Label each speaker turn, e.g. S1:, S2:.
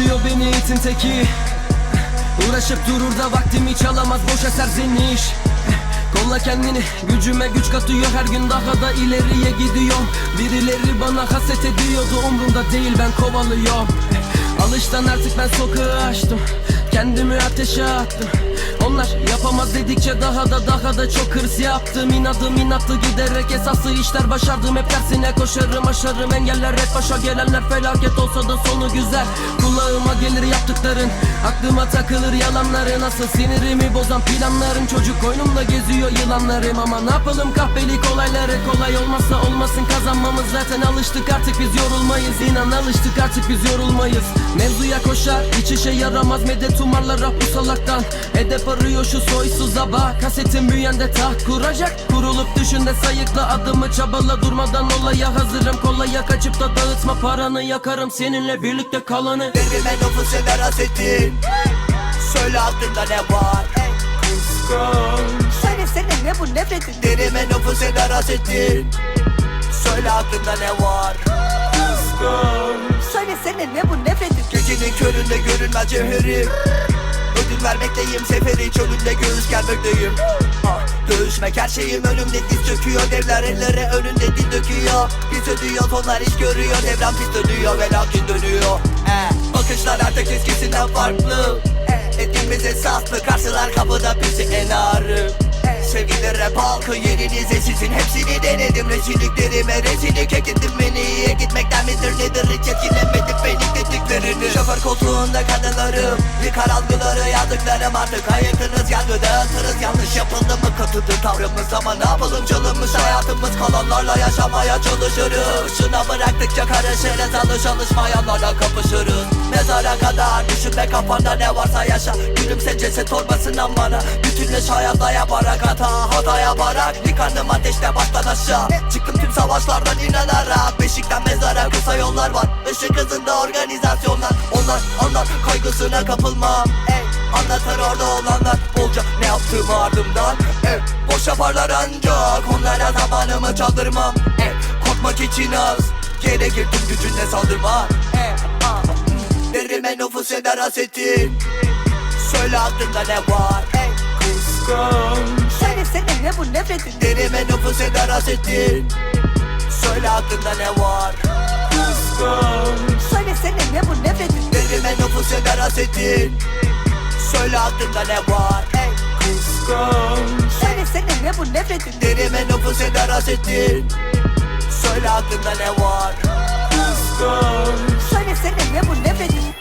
S1: istiyor beni itin teki. Uğraşıp durur da vaktimi çalamaz boş eser senin iş Kolla kendini gücüme güç katıyor her gün daha da ileriye gidiyorum. Birileri bana haset ediyordu umrumda değil ben kovalıyorum. Alıştan artık ben sokağı açtım Kendimi ateşe attım. Onlar yapamaz dedikçe daha da daha da çok hırs yaptım. İnadım inattı giderek esaslı işler başardım. Hep tersine koşarım aşarım engeller hep başa gelenler. Felaket olsa da sonu güzel Kulağıma gelir yaptıkların Aklıma takılır yalanların Asıl sinirimi bozan planların Çocuk koynumda geziyor yılanlarım. Ama ne yapalım kahpelik olayları Kolay olmazsa olmasın. Kazanmamız Zaten alıştık artık biz yorulmayız. İnan alıştık artık biz yorulmayız. Mevzuya koşar hiç işe yaramaz. Medet umarlar ah bu salaktan. Edep arıyor şu soysuza bak Kasetin büyüyende taht kuracak. Kurulup düşünde sayıkla adımı çabala. Durmadan olaya hazırım. Kolaya kaçıp da dağıtma paranı Yakarım. Seninle birlikte kalanı
S2: Derime nüfus eder hasetin Söyle aklında ne var?
S3: Söylesene ne bu nefretin?
S2: Derime nüfus eder hasetin Söyle aklında ne var?
S3: Söylesene ne bu nefretin?
S2: Gecenin köründe görünmez cevherim Ödül vermekteyim seferi çölünde göğüs germekteyim. Ah, Dövüşmek her şeyim önümde diz çöküyor Devler ellere önünde dil döküyor. Biz ödüyor onlar iş görüyor. Devran pis dönüyor ve lakin dönüyor. Eh, Bakışlar artık eskisinden farklı. Etimiz esaslı karşılar kapıda bizi en ağrı Sevgili rap halkı yerinize sizin hepsini denedim. Rezilliklerime rezillik ekledim beni iyiye gitmekten midir nedir hiç etkilemedik beni dediklerini. Şoför koltuğunda kadınlarım Yıkar algıları yazdıklarım artık. Ayıktınız Yargı dağıtırız yanlış yapıldı kötüdür tavrımız Ama ne yapalım çalınmış hayatımız kalanlarla yaşamaya çalışırız. Şuna bıraktıkça karışırız alış alışmayanlarla kapışırız. Mezara kadar düşünme kafanda ne varsa yaşa. Gülümse ceset torbasından bana Bütünleş hayatta yaparak hata hata yaparak. Yıkandım ateşte baştan aşağı. Çıktım tüm savaşlardan inanarak. Beşikten mezara kısa yollar var. Işık hızında organizasyonlar. Onlar onlar kaygısına kapılmam. Ey, Anlatır orada olanlar Bolca ne yaptığımı ardımdan? Ey, Boş yaparlar ancak Onlara zamanımı çaldırmam. Ey, Korkmak için az. Gerekir tüm gücünle saldırma Ey, ah. Derime nüfus eder hasetin Söyle aklında ne var? Ey,
S3: Söylesene ne bu nefretin.
S2: Derime nüfus eder hasetin Söyle aklında ne var?
S3: Söylesene ne bu nefretin.
S2: Derime nüfus eder hasetin aklında ne var? Hey.
S3: Kıskanç Seni seni ne bu nefretin
S2: Derime nüfus eder hasetin Söyle aklında ne var? Kıskanç Söyle seni ne bu nefretin